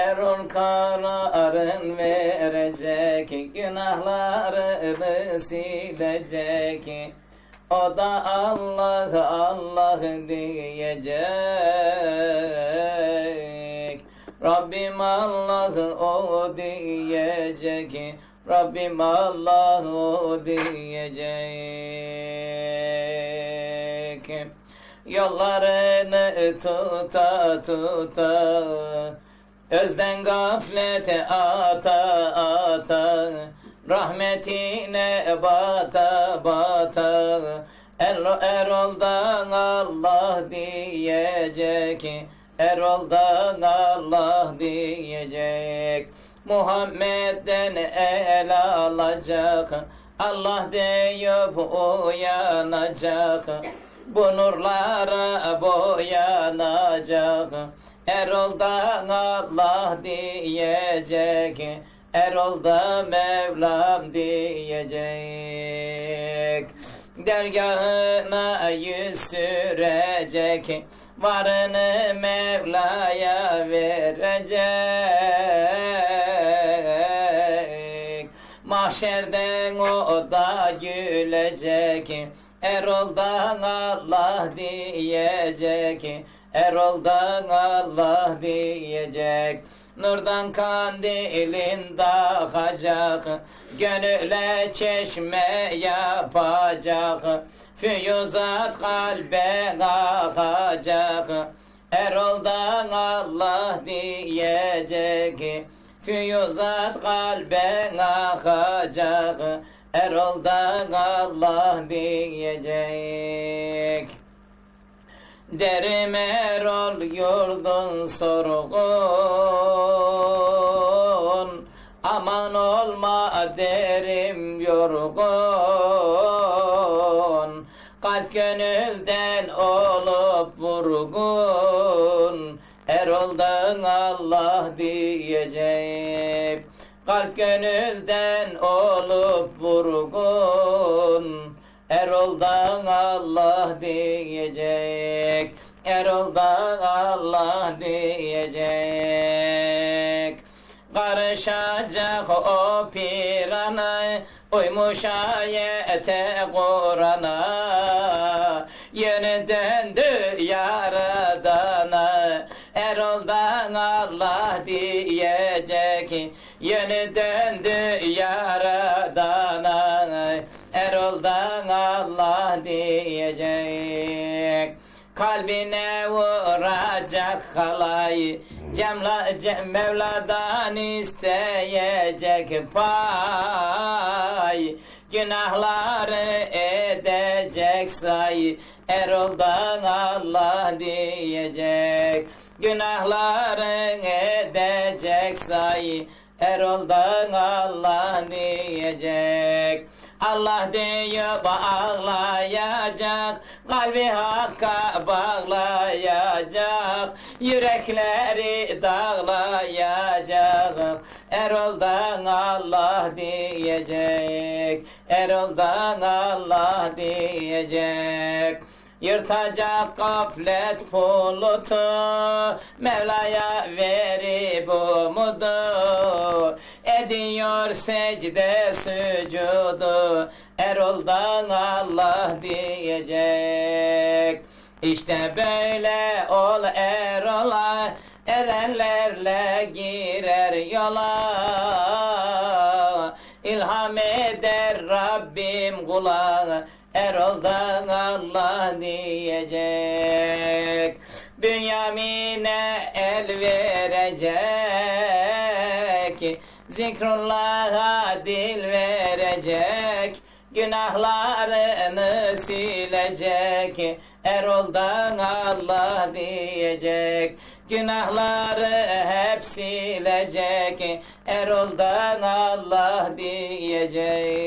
Erol kararın verecek günahlarını silecek o da Allah Allah diyecek. Rabbim Allah o diyecek. Rabbim Allah o diyecek. Yollarını tuta tuta Özden gaflete ata ata. Rahmetine bata bata. Er, Erol'dan Allah diyecek. Erol'dan Allah diyecek. Muhammed'den el alacak. Allah deyip uyanacak. Bu nurlara boyanacak Erol'dan Allah diyecek Erol'da Mevlam diyecek. Dergahına yüz sürecek Varını Mevla'ya verecek. Mahşerden o da gülecek Erol'dan Allah diyecek Erol'dan Allah diyecek. Nurdan kandilin dağacak Gönüle çeşme yapacak. Füyüzat kalbe akacak Erol'dan Allah diyecek. Füyüzat kalbe akacak Erol'dan Allah diyecek Derim Erol yurdun sorgun. Aman olma derim yorgun. Kalp gönülden olup vurgun. Erol'dan Allah diyecek Kalp gönülden olup vurgun. Erol'dan Allah diyecek Erol'dan Allah diyecek. Karışacak o pirana Uymuş ayete Kur'an'a. Yeni döndü yaradana Erol'dan Allah diyecek. Yeni döndü yaradana Kalbine vuracak halay. Cemla, cem, Mevla'dan isteyecek pay. Günahları edecek say. Erol'dan Allah diyecek. Günahları edecek say. Erol'dan Allah diyecek Allah diyor ağlayacak Kalbi hakka bağlayacak. Yürekleri dağlayacak Erol'dan Allah diyecek Erol'dan Allah diyecek. Yırtacak gaflet bulutu Mevla'ya verip umudu Ediyor secde sücudu Erol'dan Allah diyecek. İşte böyle ol Erol'a Erenlerle girer yola. İlham eder Rabbim kula Erol'dan Allah diyecek. Bünyamin'e el verecek Zikrullah'a dil verecek Günahlarını silecek. Erol'dan Allah diyecek Günahları hep silecek. Erol'dan Allah diyecek.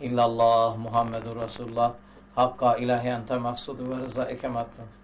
İllallah Muhammedur Resulullah. Hakka ilahi ente maksudu ve rıza ekemattım